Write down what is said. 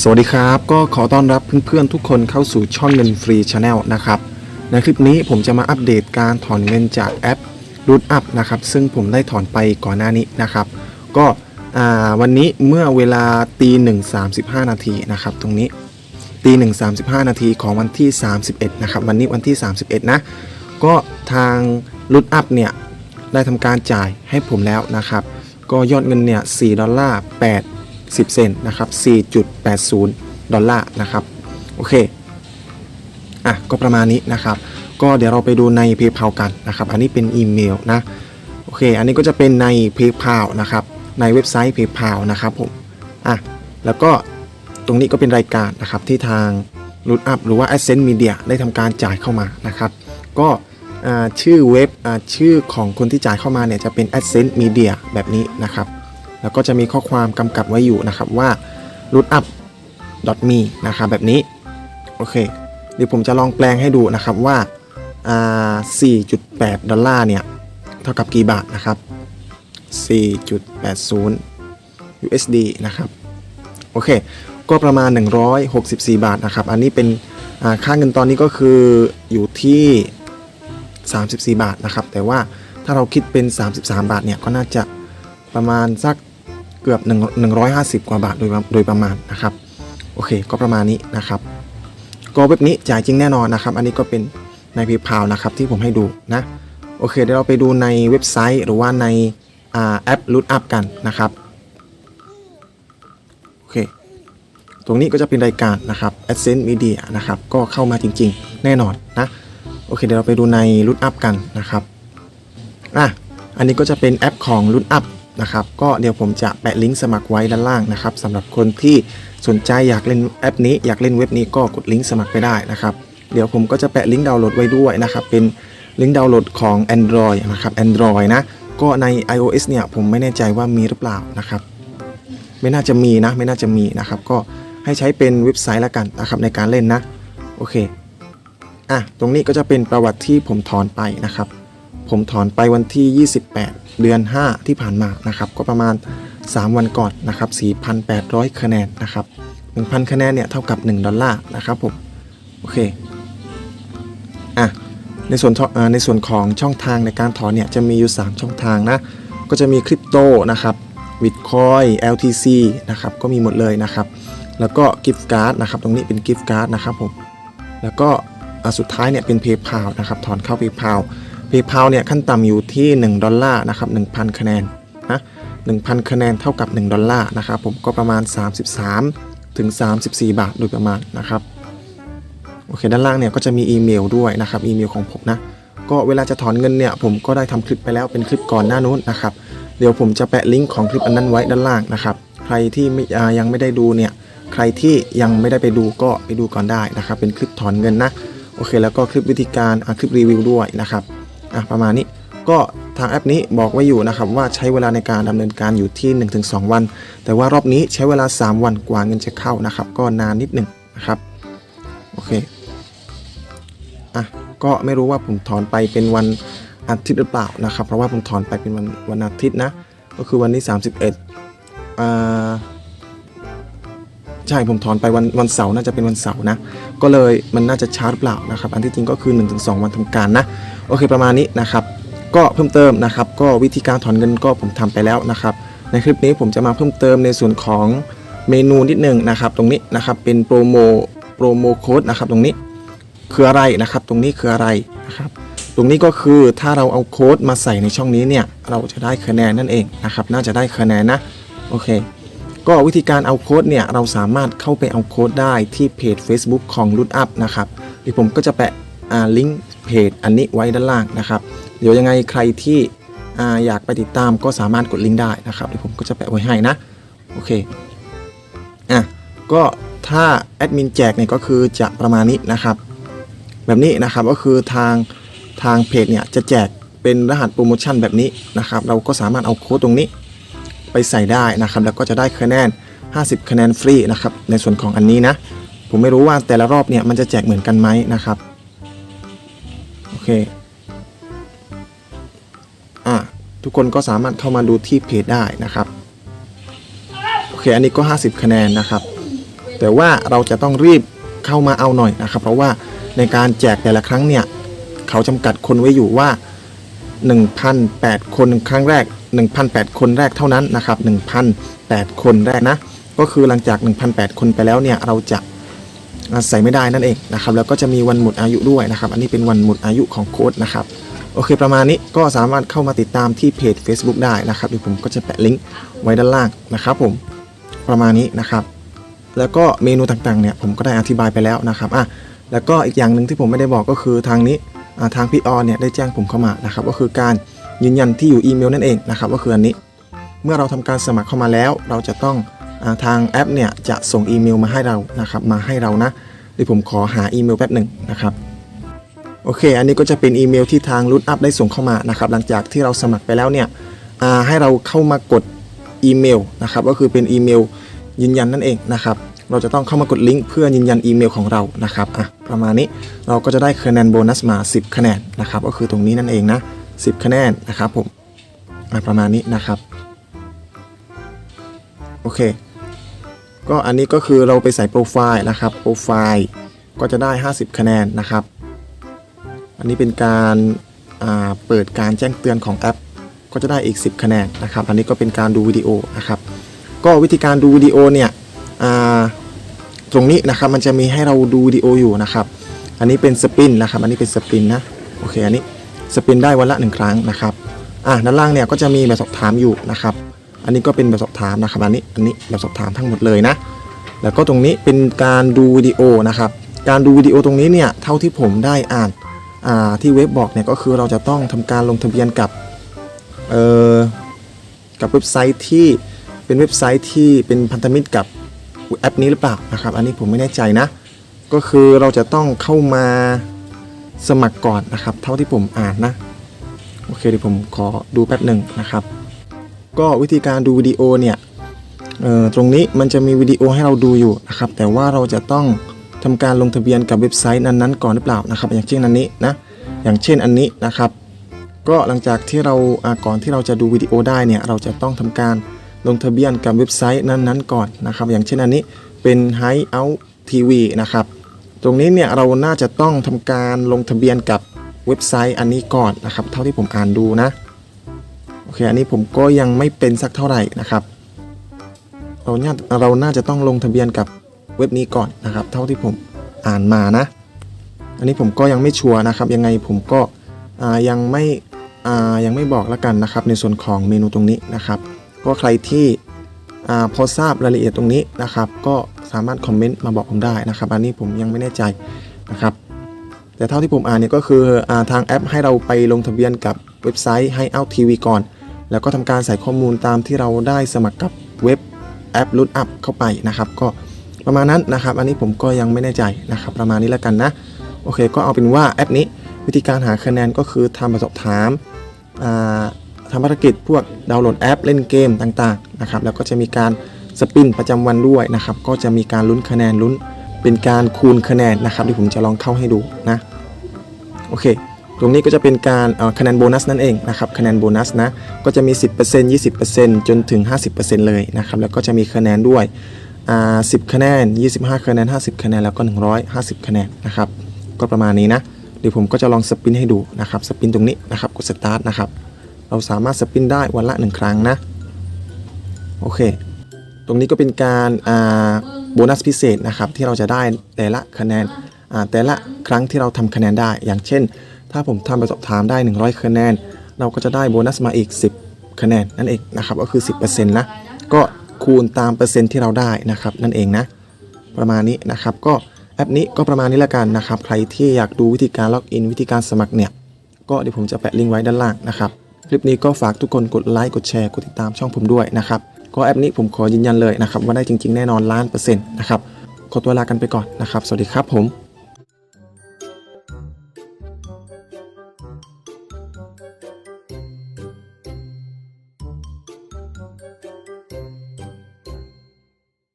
สวัสดีครับ ก็ขอต้อนรับเพื่อนๆทุกคนเข้าสู่ช่องเงินฟรีชาแนลนะครับ ในคลิปนี้ผมจะมาอัปเดตการถอนเงินจากแอป r o o t Up นะครับ ซึ่งผมได้ถอนไปก่อนหน้านี้นะครับ ก็วันนี้เมื่อเวลาตีหนึ่งสามสิบห้านาทีนะครับตรงนี้ตีหนึ่งสามสิบห้านาทีของวันที่ 31นะครับวันนี้วันที่ 31 นะ ก็ทาง r o o t Up เนี่ยได้ทำการจ่ายให้ผมแล้วนะครับ ก็ยอดเงินเนี่ย4ดอลลาร์ 80เซนนะครับ 4.80 ดอลลาร์นะครับโอเคอะก็ประมาณนี้นะครับ ก็เดี๋ยวเราไปดูใน PayPal กันนะครับ อันนี้เป็นอีเมลนะโอเค อันนี้ก็จะเป็นใน PayPal นะครับในเว็บไซต์ PayPal นะครับผมอะแล้วก็ตรงนี้ก็เป็นรายการนะครับที่ทาง r o o t Up หรือว่า Ascent Media ได้ทำการจ่ายเข้ามานะครับ ก็ชื่อเว็บชื่อของคนที่จ่ายเข้ามาเนี่ยจะเป็น Ascent Media แบบนี้นะครับ แล้วก็จะมีข้อความกำกับไว้อยู่นะครับว่า rootup me นะครับแบบนี้ โอเคเดี๋ยวผมจะลองแปลงให้ดูนะครับว่า 4.8 ดอลลาร์เนี่ย เท่ากับกี่บาทนะครับ 4.80 USD นะครับ โอเค ก็ประมาณ 164 บาทนะครับ อันนี้เป็นค่าเงินตอนนี้ก็คืออยู่ที่ 34 บาทนะครับ แต่ว่าถ้าเราคิดเป็น 33 บาทเนี่ย ก็น่าจะประมาณสัก เกือบ1 150 กว่าบาทโดยโดยประมาณนะครับ โอเค ก็ประมาณนี้นะครับ ก็เว็บนี้จ่ายจริงแน่นอนนะครับ อันนี้ก็เป็นใน PayPal นะครับที่ผมให้ดูนะ โอเค เดี๋ยวเราไปดูในเว็บไซต์หรือว่าในอ่าแอป Root Up กันนะครับ โอเค ตรงนี้ก็จะเป็นรายการนะครับ Adsense Media นะครับ ก็เข้ามาจริง ๆ แน่นอนนะ โอเค เดี๋ยวเราไปดูใน Root Up กันนะครับ อะ อันนี้ก็จะเป็นแอปของ Root Up นะครับก็เดี๋ยวผมจะแปะลิงก์สมัครไว้ด้านล่างนะครับสำหรับคนที่สนใจอยากเล่นแอปนี้อยากเล่นเว็บนี้ก็กดลิงก์สมัครไปได้นะครับเดี๋ยวผมก็จะแปะลิงก์ดาวน์โหลดไว้ด้วยนะครับเป็นลิงก์ดาวน์โหลดของ Android นะครับ Android นะก็ใน iOS เนี่ยผมไม่แน่ใจว่ามีหรือเปล่านะครับไม่น่าจะมีนะไม่น่าจะมีนะครับก็ให้ใช้เป็นเว็บไซต์ละกันนะครับในการเล่นนะโอเคอะตรงนี้ก็จะเป็นประวัติที่ผมถอนไปนะครับ ผมถอนไปวันที่ 28 เดือน 5 ที่ผ่านมานะครับ ก็ประมาณ 3 วันก่อนนะครับ 4,800 คะแนนนะครับ 1,000 คะแนนเนี่ยเท่ากับ 1 ดอลลาร์นะครับผม โอเค อะ ในส่วนในส่วนของช่องทางในการถอนเนี่ยจะมีอยู่ 3 ช่องทางนะ ก็จะมีคริปโตนะครับบิตคอย LTC นะครับ ก็มีหมดเลยนะครับ แล้วก็กิฟต์การ์ดนะครับ ตรงนี้เป็นกิฟต์การ์ดนะครับผม แล้วก็สุดท้ายเนี่ยเป็น PayPal นะครับ ถอนเข้า PayPal PayPal เนี่ยขั้นต่ำอยู่ที่ 1 ดอลลาร์นะครับ1,000 คะแนนนะ1,000 คะแนนเท่ากับ 1 ดอลลาร์นะครับผมก็ประมาณ 33 ถึง 34 บาทโดยประมาณนะครับโอเคด้านล่างเนี่ยก็จะมีอีเมลด้วยนะครับอีเมลของผมนะก็เวลาจะถอนเงินเนี่ยผมก็ได้ทำคลิปไปแล้วเป็นคลิปก่อนหน้านู้นนะครับเดี๋ยวผมจะแปะลิงก์ของคลิปอันนั้นไว้ด้านล่างนะครับใครที่ไม่อ่ายังไม่ได้ดูเนี่ยใครที่ยังไม่ได้ไปดูก็ไปดูก่อนได้นะครับเป็นคลิปถอนเงินนะโอเคแล้วก็คลิปวิธีการคลิปรีวิวด้วยนะครับ อะประมาณนี้ก็ทางแอปนี้บอกไว้อยู่นะครับว่าใช้เวลาในการดำเนินการอยู่ที่ 1-2 วัน แต่ว่ารอบนี้ใช้เวลา 3 วันกว่าเงินจะเข้านะครับ ก็นานนิดหนึ่งนะครับโอเคอะก็ไม่รู้ว่าผมถอนไปเป็นวันอาทิตย์หรือเปล่านะครับ เพราะว่าผมถอนไปเป็นวันวันอาทิตย์นะ ก็คือวันที่ 31อ่า ช่ผมถอนไปวันวันเสาร์น่าจะเป็นวันเสาร์นะ ก็เลยมันน่าจะช้าหรือเปล่านะครับ อันที่จริงก็คือ 1-2 วันทำการนะ โอเคประมาณนี้นะครับ ก็เพิ่มเติมนะครับ ก็วิธีการถอนเงินก็ผมทำไปแล้วนะครับ ในคลิปนี้ผมจะมาเพิ่มเติมในส่วนของเมนูนิดหนึงนะครับ ตรงนี้นะครับเป็นโปรโมโปรโมโค้ดนะครับตรงนี้คืออะไรนะครับ ตรงนี้คืออะไรนะครับตรงนี้ก็คือถ้าเราเอาโค้ดมาใส่ในช่องนี้เนี่ย เราจะได้คะแนนนั่นเองนะครับ น่าจะได้คะแนนนะ โอเค ก็วิธีการเอาโค้ดเนี่ยเราสามารถเข้าไปเอาโค้ดได้ที่เพจ Facebook ของ r o o t Up นะครับเดี๋ยวผมก็จะแปะลิงก์เพจอันนี้ไว้ด้านล่างนะครับ เดี๋ยวยังไงใครที่ออยากไปติดตามก็สามารถกดลิงก์ได้นะครับเดี๋ยวผมก็จะแปะไว้ให้นะโอเคอะก็ถ้าแอดมินแจกเนี่ยก็คือจะประมาณนี้นะครับ แบบนี้นะครับก็คือทางทางเพจเนี่ยจะแจกเป็นรหัสโปรโมชั่นแบบนี้นะครับ เราก็สามารถเอาโค้ดตรงนี้ ไปใส่ได้นะครับ แล้วก็จะได้คะแนน 50 คะแนนฟรีนะครับในส่วนของอันนี้นะ ผมไม่รู้ว่าแต่ละรอบเนี่ยมันจะแจกเหมือนกันไหมนะครับโอเคอะทุกคนก็สามารถเข้ามาดูที่เพจได้นะครับโอเคอันนี้ก็ 50 คะแนนนะครับแแต่ว่าเราจะต้องรีบเข้ามาเอาหน่อยนะครับ เพราะว่าในการแจกแต่ละครั้งเนี่ย เขาจำกัดคนไว้อยู่ว่า 1,008 คนครั้งแรก 1,008 คนแรกเท่านั้นนะครับ1,008 คนแรกนะ ก็คือหลังจาก 1,008 คนไปแล้วเนี่ยเราจะใส่ไม่ได้นั่นเองนะครับแล้วก็จะมีวันหมดอายุด้วยนะครับ อันนี้เป็นวันหมดอายุของโค้ดนะครับโอเคประมาณนี้ก็สามารถเข้ามาติดตามที่เพจ Facebook ได้นะครับเดี๋ยวผมก็จะแปะลิงก์ไว้ด้านล่างนะครับผมประมาณนี้นะครับ แล้วก็เมนูต่างๆเนี่ยผมก็ได้อธิบายไปแล้วนะครับอะแล้วก็อีกอย่างหนึ่งที่ผมไม่ได้บอกก็คือทางนี้ทางพี่ออนเนี่ยได้แจ้งผมเข้ามานะครับ ก็คือการ ยืนยันที่อยู่อีเมลนั่นเองนะครับก็คืออันนี้ เมื่อเราทำการสมัครเข้ามาแล้ว เราจะต้องอทางแอปเนี่ยจะส่งอีเมลมาให้เรานะครับมาให้เรานะเดี๋ยวผมขอหาอีเมลแป๊บหนึ่งนะครับโอเค อันนี้ก็จะเป็นอีเมลที่ทางรูทอัพได้ส่งเข้ามานะครับหลังจากที่เราสมัครไปแล้วเนี่ยให้เราเข้ามากดอีเมลนะครับก็คือเป็นอีเมลยืนยันนั่นเองนะครับเราจะต้องเข้ามากดลิงก์เพื่อยืนยันอีเมลของเรานะครับอะประมาณนี้เราก็จะได้คะแนนโบนัสมา 10 คะแนนนะครับก็คือตรงนี้นั่นเองนะ 10 คะแนนนะครับผมประมาณนี้นะครับ โอเค ก็อันนี้ก็คือเราไปใส่โปรไฟล์นะครับโปรไฟล์ก็จะได้ 50 คะแนนนะครับ อันนี้เป็นการาเปิดการแจ้งเตือนของแอป ก็จะได้อีก 10 คะแนนนะครับ อันนี้ก็เป็นการดูวิดีโอนะครับ ก็วิธีการดูวิดีโอเนี่ยตรงนี้นะครับมันจะมีให้เราดูวิดีโออยู่นะครับ อันนี้เป็นสปินนะครับ อันนี้เป็นสปินนะ โอเค อันนี้ สปินได้วันละหนึ่งครั้งนะครับอะด้านล่างเนี่ยก็จะมีแบบสอบถามอยู่นะครับ อันนี้ก็เป็นแบบสอบถามนะครับอันนี้อันนี้แบบสอบถามทั้งหมดเลยนะ แล้วก็ตรงนี้เป็นการดูวิดีโอนะครับ การดูวิดีโอตรงนี้เนี่ยเท่าที่ผมได้อ่านอ่าที่เว็บบอกเนี่ยก็คือเราจะต้องทำการลงทะเบียนกับเอ่อกับเว็บไซต์ที่เป็นเว็บไซต์ที่เป็นพันธมิตรกับแอปนี้หรือเปล่านะครับ อันนี้ผมไม่แน่ใจนะ ก็คือเราจะต้องเข้ามา สมัครก่อนนะครับ เท่าที่ผมอ่านนะ โอเคเดี๋ยวผมขอดูแป๊บหนึ่งนะครับ ก็วิธีการดูวิดีโอเนี่ยตรงนี้มันจะมีวิดีโอให้เราดูอยู่นะครับ แต่ว่าเราจะต้องทำการลงทะเบียนกับเว็บไซต์นั้นๆก่อนหรือเปล่านะครับ อย่างเช่นอันนี้นะ อย่างเช่นอันนี้นะครับ ก็หลังจากที่เราก่อนที่เราจะดูวิดีโอได้เนี่ย เราจะต้องทำการลงทะเบียนกับเว็บไซต์นั้นๆก่อนนะครับ อย่างเช่นอันนี้เป็น Hideout TV นะครับ ตรงนี้เนี่ยเราน่าจะต้องทำการลงทะเบียนกับเว็บไซต์อันนี้ก่อนนะครับ เท่าที่ผมอ่านดูนะโอเคอันนี้ผมก็ยังไม่เป็นสักเท่าไหร่นะครับเราเนี่ยเราน่าจะต้องลงทะเบียนกับเว็บนี้ก่อนนะครับ เท่าที่ผมอ่านมานะ อันนี้ผมก็ยังไม่ชัวร์นะครับ ยังไงผมก็ยังไม่ยังไม่บอกแล้วกันนะครับ ในส่วนของเมนูตรงนี้นะครับ ก็ใครที่อพอทราบรายละเอียดตรงนี้นะครับ ก็ สามารถคอมเมนต์มาบอกผมได้นะครับ อันนี้ผมยังไม่แน่ใจนะครับ แต่เท่าที่ผมอ่านเนี่ยก็คืออทางแอปให้เราไปลงทะเบียนกับเว็บไซต์ Hideout TV ก่อน แล้วก็ทำการใส่ข้อมูลตามที่เราได้สมัครกับเว็บแอป Loot Up เข้าไปนะครับ ก็ประมาณนั้นนะครับ อันนี้ผมก็ยังไม่แน่ใจนะครับ ประมาณนี้แล้วกันนะ โอเค ก็เอาเป็นว่าแอปนี้วิธีการหาคะแนนก็คือทำแบบสอบถามทำภารกิจพวกดาวน์โหลดแอปเล่นเกมต่างๆนะครับ แล้วก็จะมีการ สปินประจำวันด้วยนะครับ ก็จะมีการลุ้นคะแนนลุ้นเป็นการคูณคะแนนนะครับที่ผมจะลองเข้าให้ดูนะโอเค ตรงนี้ก็จะเป็นการคะแนนโบนัสนั่นเองนะครับคะแนนโบนัสนะก็จะมี 10% 20%จนถึง 50%เลยนะครับแล้วก็จะมีคะแนนด้วยอ่า10 คะแนน 25 คะแนน 50 คะแนนแล้วก็ 150 คะแนนนะครับก็ประมาณนี้นะเดี๋ยวผมก็จะลองสปินให้ดูนะครับสปินตรงนี้นะครับกดสตาร์ทนะครับเราสามารถสปินได้วันละ 1 ครั้งนะโอเค ตรงนี้ก็เป็นการโบนัสพิเศษนะครับที่เราจะได้แต่ละคะแนนแต่ละครั้งที่เราทำคะแนนได้ อย่างเช่น ถ้าผมทำแบบสอบถามได้ 100 คะแนน เราก็จะได้โบนัสมาอีก 10 คะแนนนั่นเองนะครับก็คือ 10%นะก็คูณตามเปอร์เซ็นต์ที่เราได้นะครับนั่นเองนะประมาณนี้นะครับก็แอปนี้ก็ประมาณนี้ละกันนะครับ ใครที่อยากดูวิธีการล็อกอินวิธีการสมัครเนี่ยก็เดี๋ยวผมจะแปะลิงก์ไว้ด้านล่างนะครับ คลิปนี้ก็ฝากทุกคนกดไลค์กดแชร์กดติดตามช่องผมด้วยนะครับ ก็แอปนี้ผมขอยืนยันเลยนะครับว่าได้จริง ๆ แน่นอนล้านเปอร์เซ็นต์นะครับขอตัวลากันไปก่อนนะครับ สวัสดีครับผม